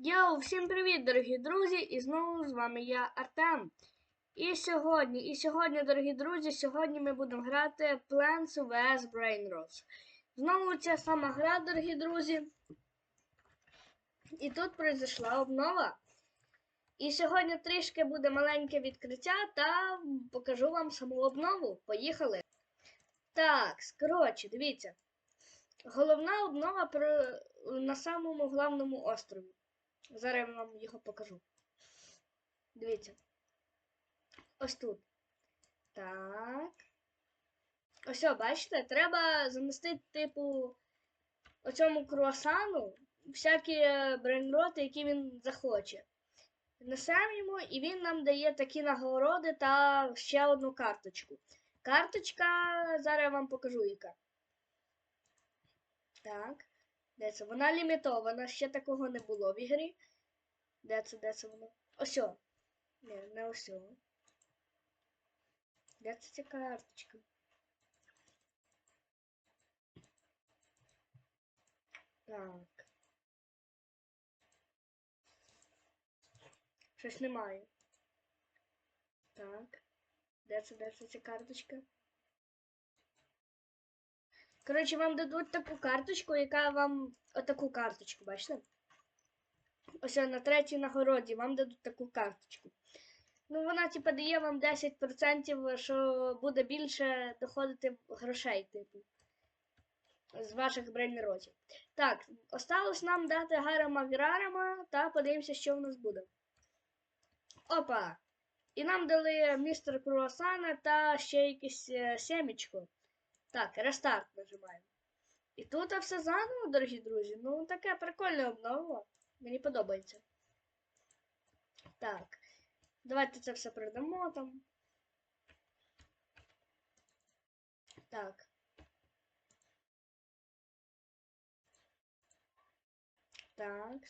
Йоу, всім привіт, дорогі друзі! І знову з вами я Артем. І сьогодні, і сьогодні, дорогі друзі, сьогодні ми будемо грати Plants vs Brain Rot. Знову ця сама гра, дорогі друзі. І тут пройшла обнова. І сьогодні трішки буде маленьке відкриття та покажу вам саму обнову. Поїхали! Так, коротше, дивіться. Головна обнова на самому главному острові. Зараз я вам його покажу. Дивіться. Ось тут. Так. Ось, бачите, треба замістити, типу, оцьому круасану всякі е, брейнроти, які він захоче. Несемо йому, і він нам дає такі нагороди та ще одну карточку. Карточка, зараз я вам покажу яка. Так. Де це? Вона лімітована, ще такого не було в ігрі. Де це, де це воно? Ось. Ні, не ось. Де це ця карточка? Так. Щось немає. Так. Де це, де це ця карточка? Коротше, вам дадуть таку карточку, яка вам. Отаку карточку, бачите? Ось на третій нагороді вам дадуть таку карточку. Ну, вона, типу, дає вам 10%, що буде більше доходити грошей, типу. З ваших брейнеротів. Так, осталось нам дати гарама вірарама та подивимося, що в нас буде. Опа! І нам дали містер Круасана та ще якесь е, семечко. Так, рестарт нажимаємо. І тут все заново, дорогі друзі. Ну, таке прикольне обнова. Мені подобається. Так. Давайте це все продамо там. Так. Так.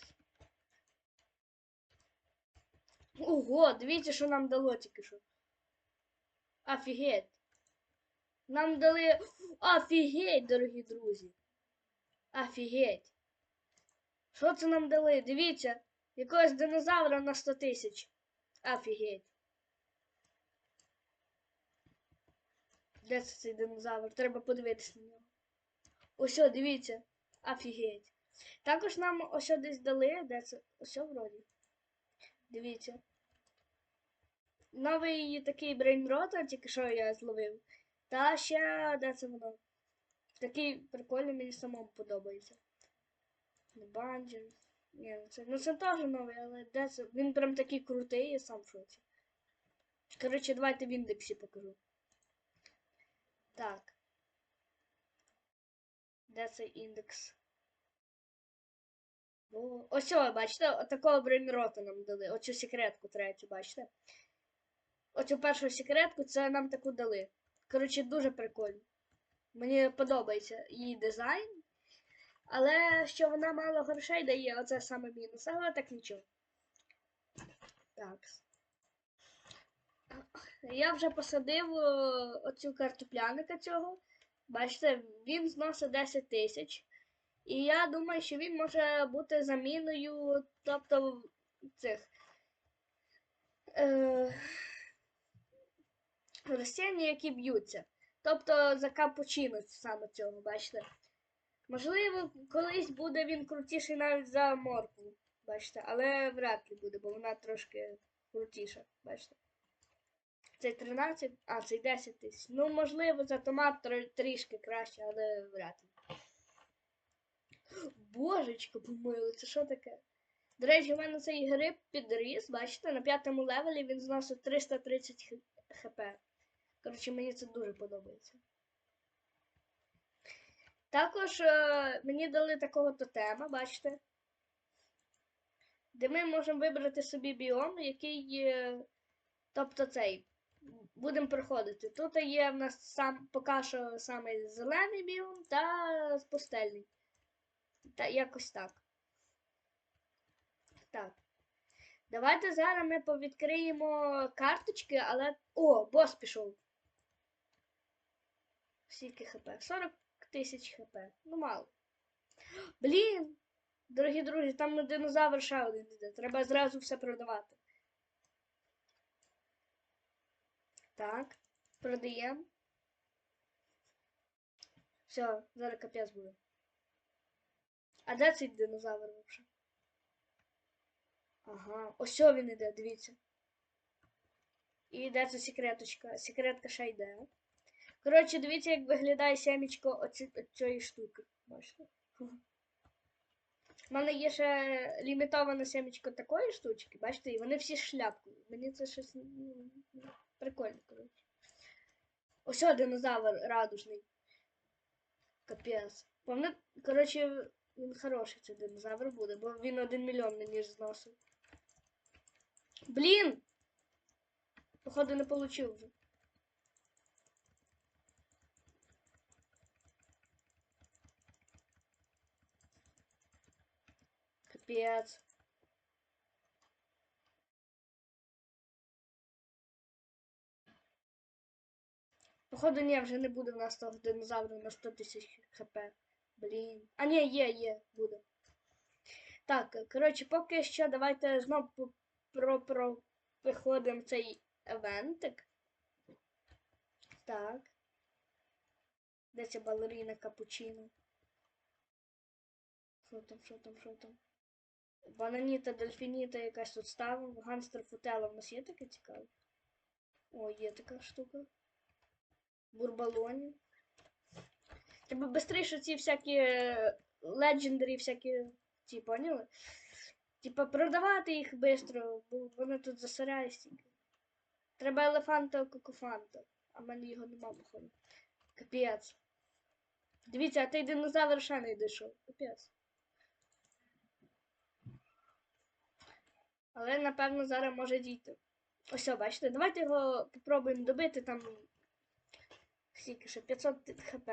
Ого, дивіться, що нам дало тільки що. Офігеть. Нам дали. Офігеть, дорогі друзі. Офігеть. Що це нам дали? Дивіться, якогось динозавра на 100 тисяч. Офігеть. Де це цей динозавр? Треба подивитися на нього. Ось, дивіться. Офігеть. Також нам ось десь дали. Де це? Ось вроді. Дивіться. Новий такий брейнротер, тільки що я зловив. Та ще де це воно? Такий прикольний мені самому подобається. Банджер. Ні, ну це, ну це теж новий, але де це? Він прям такий крутий, я сам шоці. Коротше, давайте в індексі покажу. Так. Де цей індекс? О, ось, бачите, отакого брейнрота нам дали. Оцю секретку третю, бачите? Оцю першу секретку це нам таку дали. Коротше, дуже прикольно. Мені подобається її дизайн. Але що вона мало грошей дає, оце саме мінус. Але так нічого. Так. Я вже посадив оцю картопляника цього. Бачите, він зносить 10 тисяч. І я думаю, що він може бути заміною, тобто цих. Е, рослин, які б'ються. Тобто за капучино саме цього, бачите? Можливо, колись буде він крутіший навіть за моркву, бачите, але вряд ли буде, бо вона трошки крутіша, бачите. Цей 13, а, цей 10 тисяч. Ну, можливо, за томат трішки краще, але вряд ли. Божечко, помило, це що таке? До речі, у мене цей гриб підріс, бачите, на п'ятому левелі він зносить 330 хп. Коротше, мені це дуже подобається. Також е, мені дали такого тотема, бачите? Де ми можемо вибрати собі біом, який, е, тобто цей, будемо проходити. Тут є в нас сам, поки що саме зелений біом та пустельний. Та якось так. Так. Давайте зараз ми повідкриємо карточки, але... О, бос пішов. Скільки хп? 40 тисяч хп. Ну мало. Блін! Дорогі друзі, там динозавр ще один іде. Треба зразу все продавати. Так, продаємо. Все, зараз капець буде. А де цей динозавр взагалі? Ага, ось він іде, дивіться. І де ця секреточка? Секретка ще йде. Коротше, дивіться, як виглядає сямічко оці, цієї штуки. Бачите? У мене є ще лімітоване сямічко такої штучки, бачите, і вони всі з шляпкою. Мені це щось ну, прикольно, коротше. Ось динозавр радужний. Капець. Повне, коротше, він хороший цей динозавр буде, бо він один мільйон мені зносив. Блін! Походу не получив вже. Капець. Походу, ні, вже не буде в нас того динозавра на 100 тисяч хп. Блін. А ні, є, є, буде. Так, коротше, поки що давайте знову про, про, виходимо цей евентик. Так. Де ця балерина капучино? Що там, що там, що там? Бананіта, дельфініта якась тут ставимо. Ганстер футела в нас є таке цікаве? О, є така штука. Бурбалоні. Треба швидше ці всякі легендарі, всякі ці, поняли? Типа продавати їх швидко, бо вони тут засоряють. Треба елефанта кокофанта, а в мене його нема, походу. Капець. Дивіться, а той динозавр ще не дійшов. Капець. Але напевно зараз може дійти. Ось, бачите, давайте його попробуємо добити там. Скільки ще 500 хп.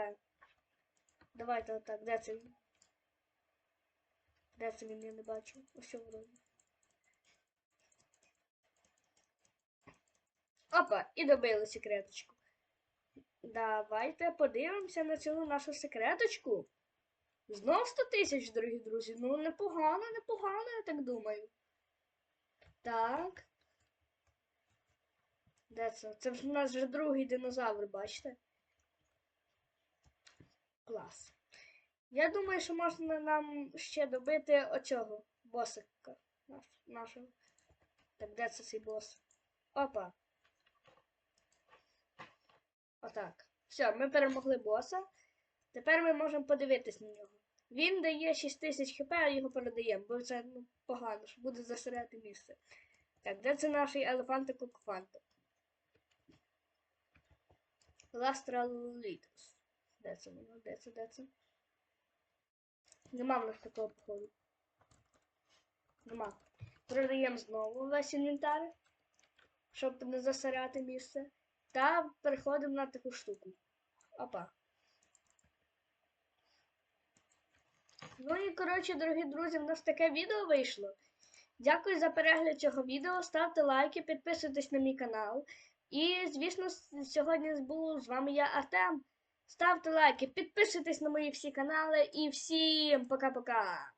Давайте отак, де це він? Де це він я не бачу? Ось вроді. Опа, і добили секреточку. Давайте подивимося на цю нашу секреточку. Знов 100 тисяч, дорогі друзі. Ну, непогано, непогано, я так думаю. Так. Де це? Це в нас вже другий динозавр, бачите? Клас. Я думаю, що можна нам ще добити оцього босика нашого. Так, де це цей бос? Опа. Отак. Все, ми перемогли боса. Тепер ми можемо подивитись на нього. Він дає 6000 хп, а його передаємо, бо це ну, погано, що буде засоряти місце. Так, де це наш елефанти кокофанти? Ластралітус. Де це воно? Де це, де це? Нема в нас такого походу. Нема. Продаємо знову весь інвентар, щоб не засоряти місце. Та переходимо на таку штуку. Опа. Ну і коротше, дорогі друзі, в нас таке відео вийшло. Дякую за перегляд цього відео. Ставте лайки, підписуйтесь на мій канал. І, звісно, сьогодні був з вами я, Артем. Ставте лайки, підписуйтесь на мої всі канали і всім пока-пока!